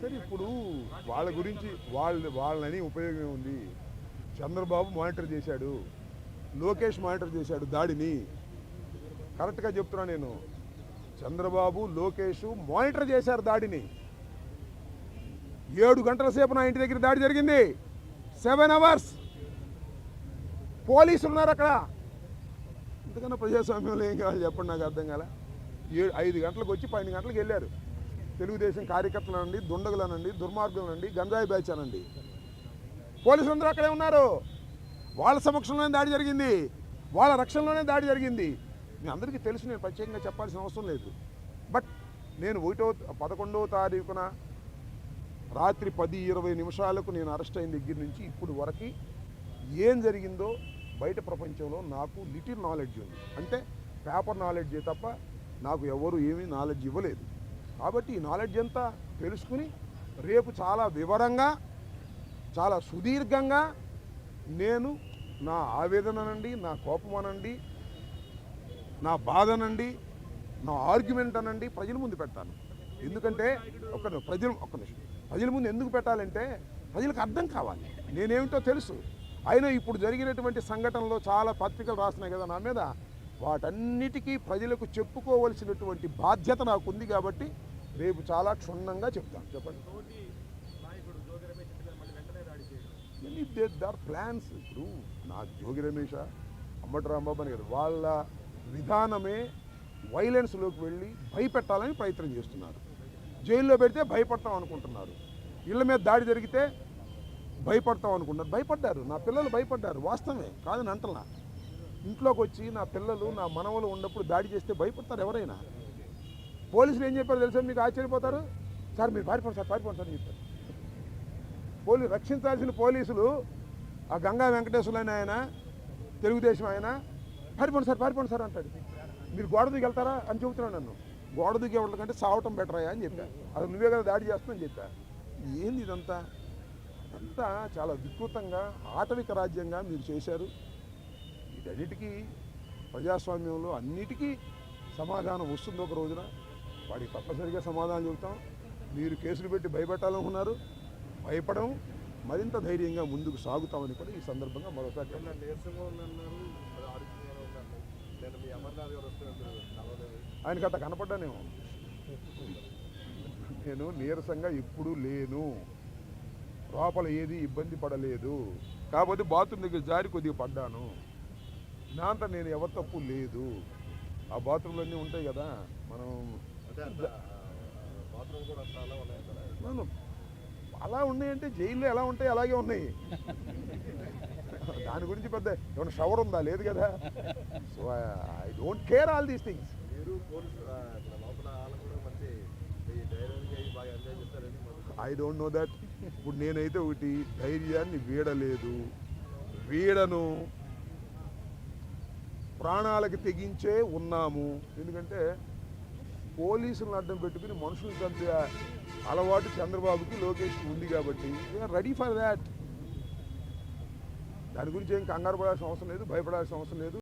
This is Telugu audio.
సరే ఇప్పుడు వాళ్ళ గురించి వాళ్ళ వాళ్ళని ఉపయోగం ఉంది చంద్రబాబు మానిటర్ చేశాడు లోకేష్ మానిటర్ చేశాడు దాడిని. కరెక్ట్గా చెప్తున్నా నేను. చంద్రబాబు లోకేష్ మానిటర్ చేశారు దాడిని. ఏడు గంటల సేపు నా ఇంటి దగ్గర దాడి జరిగింది. సెవెన్ అవర్స్ పోలీసులు ఉన్నారు అక్కడ. ఇంతకన్నా ప్రజాస్వామ్యంలో ఏం కావాలి చెప్పండి నాకు అర్థం కాల. ఏడు ఐదు గంటలకు వచ్చి పన్నెండు గంటలకు వెళ్ళారు. తెలుగుదేశం కార్యకర్తలు దుండగులనండి దుండగులు అనండి దుర్మార్గులు గంజాయి బ్యాచ్ అనండి పోలీసులు అందరూ అక్కడే ఉన్నారు. వాళ్ళ సమక్షంలోనే దాడి జరిగింది. వాళ్ళ రక్షణలోనే దాడి జరిగింది. మీ అందరికీ తెలుసు నేను ప్రత్యేకంగా చెప్పాల్సిన అవసరం లేదు. బట్ నేను ఒకటో పదకొండవ తారీఖున రాత్రి పది ఇరవై నిమిషాలకు నేను అరెస్ట్ అయిన దగ్గర నుంచి ఇప్పుడు వరకు ఏం జరిగిందో బయట ప్రపంచంలో నాకు లిటిల్ నాలెడ్జ్ ఉంది. అంటే పేపర్ నాలెడ్జ్ తప్ప నాకు ఎవరు ఏమీ నాలెడ్జ్ ఇవ్వలేదు. కాబట్టి ఈ నాలెడ్జ్ అంతా తెలుసుకుని రేపు చాలా వివరంగా చాలా సుదీర్ఘంగా నేను నా ఆవేదన అనండి నా కోపం అనండి నా బాధ అనండి నా ఆర్గ్యుమెంట్ అనండి ప్రజల ముందు పెడతాను. ఎందుకంటే ఒక ప్రజలు ఒక నిమిషం. ప్రజల ముందు ఎందుకు పెట్టాలంటే ప్రజలకు అర్థం కావాలి. నేనేమిటో తెలుసు. అయినా ఇప్పుడు జరిగినటువంటి సంఘటనలో చాలా పత్రికలు రాసినాయి కదా నా మీద. వాటన్నిటికీ ప్రజలకు చెప్పుకోవలసినటువంటి బాధ్యత నాకు ఉంది కాబట్టి రేపు చాలా క్షుణ్ణంగా చెప్తాను. చెప్పండి. దర్ ప్లాన్స్ ఇప్పుడు నా జోగి రమేష అమ్మటి రాంబాబు అని కాదు వాళ్ళ విధానమే వైలెన్స్లోకి వెళ్ళి భయపెట్టాలని ప్రయత్నం చేస్తున్నారు. జైల్లో పెడితే భయపడతాం అనుకుంటున్నారు. ఇళ్ళ మీద దాడి జరిగితే భయపడతాం అనుకుంటున్నారు. భయపడ్డారు. నా పిల్లలు భయపడ్డారు. వాస్తవమే. కాదని అంటలా ఇంట్లోకి వచ్చి నా పిల్లలు నా మనవలు ఉన్నప్పుడు దాడి చేస్తే భయపడతారు ఎవరైనా. పోలీసులు ఏం చెప్పారు తెలుసా? మీకు ఆశ్చర్యపోతారు? సార్ మీరు పారిపోండి సార్ పారిపోండి సార్ అని చెప్పారు. పోలీ రక్షించాల్సిన పోలీసులు ఆ గంగా వెంకటేశ్వరులైన ఆయన తెలుగుదేశం ఆయన పారిపోండి సార్ పారిపోండి సార్ అంటాడు. మీరు గోడ దిగి వెళ్తారా అని చెబుతున్నాను నన్ను. గోడ దిగి కంటే సావటం బెటర్ అయ్యా అని చెప్పా. అది నువ్వే కదా దాడి చేస్తానని చెప్పా. ఏంది ఇదంతా? అంతా చాలా వికృతంగా ఆటవిక రాజ్యంగా మీరు చేశారు. వీటన్నిటికీ ప్రజాస్వామ్యంలో అన్నిటికీ సమాధానం వస్తుంది ఒక రోజున. వాడికి తప్పనిసరిగా సమాధానం చెబుతాం. మీరు కేసులు పెట్టి భయపెట్టాలనుకున్నారు భయపడం మరింత ధైర్యంగా ముందుకు సాగుతామని కూడా ఈ సందర్భంగా మరోసారి ఆయనకి అట్లా కనపడ్డానేమో. నేను నీరసంగా ఎప్పుడూ లేను. లోపల ఏది ఇబ్బంది పడలేదు. కాకపోతే బాత్రూమ్ దగ్గర జారి కొద్దిగా పడ్డాను. నా అంతా నేను ఎవరి తప్పు లేదు. ఆ బాత్రూంలు అన్నీ ఉంటాయి కదా మనం అలా ఉన్నాయంటే జైల్లో ఎలా ఉంటాయి అలాగే ఉన్నాయి. దాని గురించి పెద్ద ఏమైనా షవర్ ఉందా? లేదు కదా. So I don't care all these things. I don't know that. ఇప్పుడు నేనైతే ఒకటి ధైర్యాన్ని వీడలేదు. వీడను ప్రాణాలకి తెగించే ఉన్నాము. ఎందుకంటే పోలీసులను అడ్డం పెట్టుకుని మనుషులు చంపే అలవాటు చంద్రబాబుకి లోకేష్ ఉంది కాబట్టి రెడీ ఫర్ దాట్ దాని గురించి ఏం కంగారు పడాల్సిన అవసరం లేదు భయపడాల్సిన అవసరం లేదు.